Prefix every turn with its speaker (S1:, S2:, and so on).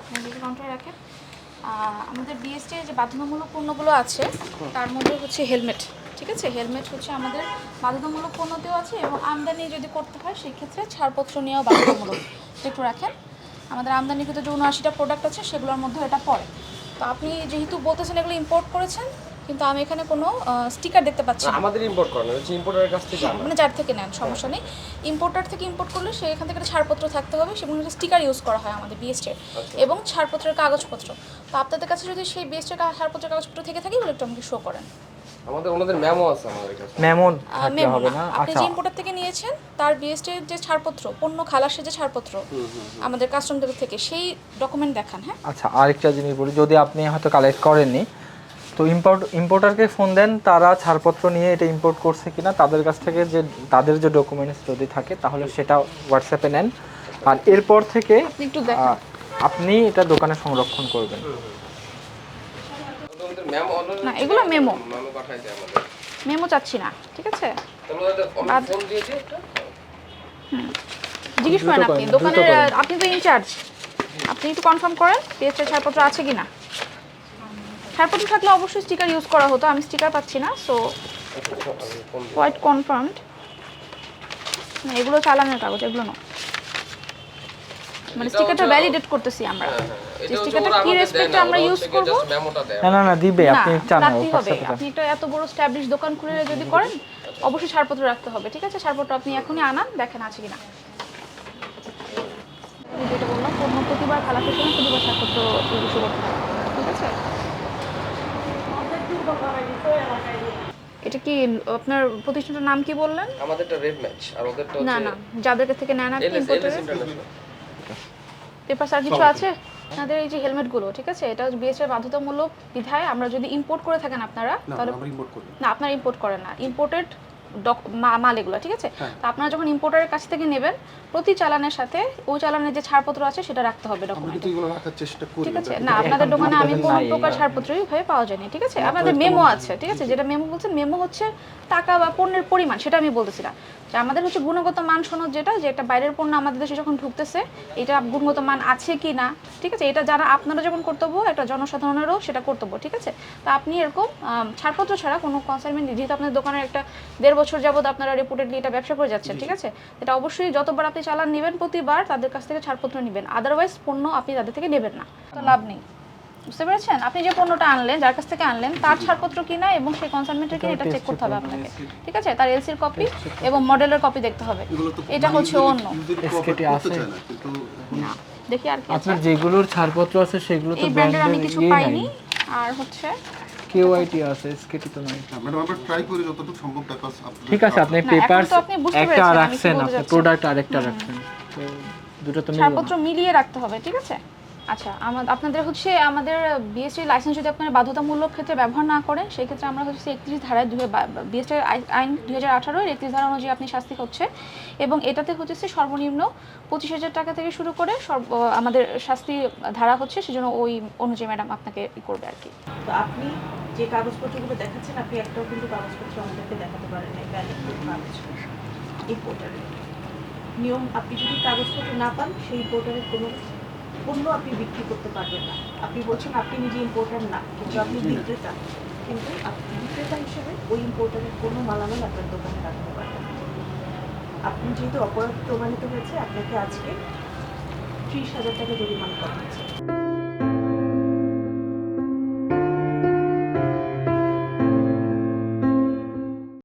S1: আপনি এদিকে কাউন্টারে রাখেন। আমাদের বিএসটি যে বাধ্যতামূলক পণ্যগুলো আছে, তার মধ্যে হচ্ছে হেলমেট, ঠিক আছে? হেলমেট হচ্ছে আমাদের বাধ্যতামূলক পণ্যতেও আছে এবং আমদানি যদি করতে হয়, সেক্ষেত্রে ছাড়পত্র নিয়েও বাধ্যতামূলক। একটু রাখেন। আমাদের আমদানিকৃত যে উনআশিটা প্রোডাক্ট আছে, সেগুলোর মধ্যে এটা পড়ে। তো আপনি যেহেতু বলতেছেন এগুলো ইম্পোর্ট করেছেন কিন্তু আমি এখানে কোনো স্টিকার দেখতে পাচ্ছি না।
S2: আমাদের ইম্পোর্ট করানো হচ্ছে ইম্পোর্টারের কাছ থেকে
S1: মানে যার থেকে নেন সমস্যা নেই। ইম্পোর্টার থেকে ইম্পোর্ট করলে সে এখান থেকে একটা ছাড়পত্র থাকতে হবে সেগুলো স্টিকার ইউজ করা হয় আমাদের বিএসটির এবং ছাড়পত্রের কাগজপত্র। তো আপনাদের কাছে যদি সেই বিএসটির ছাড়পত্রের কাগজপত্র থেকে থাকে ওগুলো একটু আমাকে শো করেন।
S2: আমাদের ওনাদের ম্যামও আছে আমাদের কাছে।
S1: মেমো
S3: হবে
S1: না। আপনি
S3: আচ্ছা।
S1: যে ইম্পোর্টার থেকে নিয়েছেন তার বিএসটির যে ছাড়পত্র পণ্য খালাসের যে ছাড়পত্র আমাদের কাস্টমদের থেকে সেই ডকুমেন্ট দেখান হ্যাঁ।
S3: আচ্ছা আরেকটা জিনিস বলি যদি আপনি হয়তো কালেক্ট করেননি তো ইম্পোর্ট ইম্পোর্টারকে ফোন দেন তারা ছাড়পত্র নিয়ে এটা ইম্পোর্ট করছে কিনা তাদের কাছ থেকে যে তাদের যে ডকুমেন্টস যদি থাকে তাহলে সেটা হোয়াটসঅ্যাপে নেন। আর এরপর থেকে
S1: আপনি একটু
S3: আপনি এটা দোকানে সংরক্ষণ করবেন।
S1: না, এগুলো
S2: আমাদের
S1: মেমো চাচ্ছি না ঠিক আছে? জিজ্ঞেস করেন আপনি। দোকানের আপনি তো ইনচার্জ আপনি একটু কনফার্ম করেন পিএসটির ছাড়পত্র আছে কি না ছাড়পত্র থাকলে অবশ্যই স্টিকার ইউজ করা হতো আমি স্টিকার পাচ্ছি না সো কোয়াইট কনফার্মড এগুলো চালানের কাগজ এগুলো না। মানে স্টিকারটা ভ্যালিডেট করতেছি আমরা।
S2: হ্যাঁ, হ্যাঁ।
S1: যে
S2: এটা
S1: স্টিকারটা কি রেসপেক্টে আমরা ইউজ করব?
S3: না না না দিবে আপনি চান
S1: আপনি একটা এত বড় স্ট্যাবলিশ দোকান খুলে যদি করেন অবশ্যই ছাড়পত্র রাখতে হবে ঠিক আছে? ছাড়পত্র আপনি এখনই আনান দেখেন আছে কিনা। যেটা বললাম পণ্য প্রতিবার খালাসের সময় প্রতিবার ছাড়পত্র ইস্যু করতে হবে ঠিক আছে? এটা কি আপনার প্রতিষ্ঠানটার নাম কি বললেন?
S2: আমাদেরটা রেড ম্যাচ আর ওদেরটা
S1: না না যাদের কাছ থেকে নেন আপনি
S2: এলএস
S1: ইম্পোর্টারে
S2: এলএস
S1: পেপার আর কিছু আছে? আপনাদের এই যে হেলমেটগুলো ঠিক আছে? এটা বিএসএর বাধ্যতামূলক বিধায় আমরা যদি ইম্পোর্ট করে থাকেন আপনারা তাহলে
S4: আমরা ইম্পোর্ট করি
S1: না। আপনারা ইম্পোর্ট করেন না। ইম্পোর্টেড মাল এগুলো ঠিক আছে?
S4: হ্যাঁ।
S1: তো আপনারা যখন ইম্পোর্টারের কাছ থেকে নেবেন প্রতি চালানের সাথে ওই চালানের যে ছাড়পত্র আছে সেটা রাখতে হবে ডকুমেন্টে
S4: রাখার চেষ্টা করি
S1: ঠিক আছে? না আপনাদের দোকানে আমি
S3: আপনাদের
S1: কোনো প্রকার। ছাড়পত্রই ভাবে পাওয়া যায়নি ঠিক আছে? আপনাদের মেমো আছে ঠিক আছে? যেটা মেমো বলছেন মেমো হচ্ছে টাকা বা পণ্যের পরিমাণ সেটা আমি বলতেছিলাম যে আমাদের হচ্ছে গুণগত মান সনদ যেটা যে একটা বাইরের পণ্য আমাদের দেশে যখন ঢুকতেছে এটা গুণগত মান আছে কি না ঠিক আছে? এটা যারা আপনারা যেমন কর্তব্য একটা জনসাধারণেরও সেটা কর্তব্য ঠিক আছে? তা আপনি এরকম ছাড়পত্র ছাড়া কোনো কনসাইনমেন্ট যেহেতু আপনার দোকানের একটা দেড় বছর যাবত আপনারা রেপুটেডলি এটা ব্যবসা করে যাচ্ছেন ঠিক আছে? এটা অবশ্যই যতবার আপনি চালান নেবেন প্রতিবার তাদের কাছ থেকে ছাড়পত্র নেবেন। আদারওয়াইজ পণ্য আপনি তাদের থেকে নেবেন না। তো লাভ নেই। বুঝতে পেরেছেন? আপনি যে পণ্যটা আনলেন যার কাছ থেকে আনলেন তার ছাড়পত্র কিনা এবং সেই কনসাইনমেন্টের কিনা এটা চেক করতে হবে আপনাকে। ঠিক আছে? তার এলসির কপি এবং মডেলের কপি দেখতে হবে। এটা হচ্ছে অন্য।
S4: করতে
S3: আছে?
S4: না,
S1: দেখি আর কি
S3: আপনার যেগুলোর ছাড়পত্র আছে সেগুলো তো
S1: ব্র্যান্ডের আমি কিছু পাইনি। আর হচ্ছে
S3: কেওআইটি আছে স্কেটি তো নাই।
S4: হ্যাঁ, ম্যাডাম আমরা ট্রাই করি যতটুকু সম্ভব পেপারস
S3: ঠিক আছে আপনি পেপারস
S1: আপনি বুঝতে
S3: একটা রাখছেন আপনি প্রোডাক্ট আরেকটা রাখছেন। তো দুটো তো।
S1: মিলিয়ে রাখতে হবে ঠিক আছে? আচ্ছা আমা- আপনাদের হচ্ছে আমাদের বিএসসি লাইসেন্স যদি আপনারা বাধ্যতামূলক ক্ষেত্রে ব্যবহার না করেন সেই ক্ষেত্রে আমরা হচ্ছে একত্রিশ ধারায় বিএসসি আইন দুই হাজার আঠারো একত্রিশ ধারা অনুযায়ী আপনি শাস্তি হচ্ছে। এবং এটাতে হচ্ছে সর্বনিম্ন পঁচিশ হাজার টাকা থেকে শুরু করে সর্ব আমাদের শাস্তি ধারা হচ্ছে, সেজন্য ওই অনুযায়ী ম্যাডাম আপনাকে ই করবে আর কি।
S5: তো আপনি যে কাগজপত্রগুলো দেখাচ্ছেন আপনি একটাও কিন্তু কাগজপত্র আমাদেরকে দেখাতে পারেন না ভ্যালিড নিয়ম, আপনি যদি কাগজপত্র না পান, সেই ইম্পোর্টারের কোনো পণ্য আপনি বিক্রি করতে পারবেন না। আপনি বলছেন আপনি নিজে ইম্পোর্টার না কিন্তু আপনি বিক্রেতা। কিন্তু আপনি বিক্রেতা হিসেবে ওই ইম্পোর্টারের কোনো মালামাল আপনার দোকানে রাখতে পারবেন আপনি যেহেতু অপরাধ প্রমাণিত হয়েছে আপনাকে আজকে ত্রিশ হাজার টাকা জরিমানা করা হয়েছে।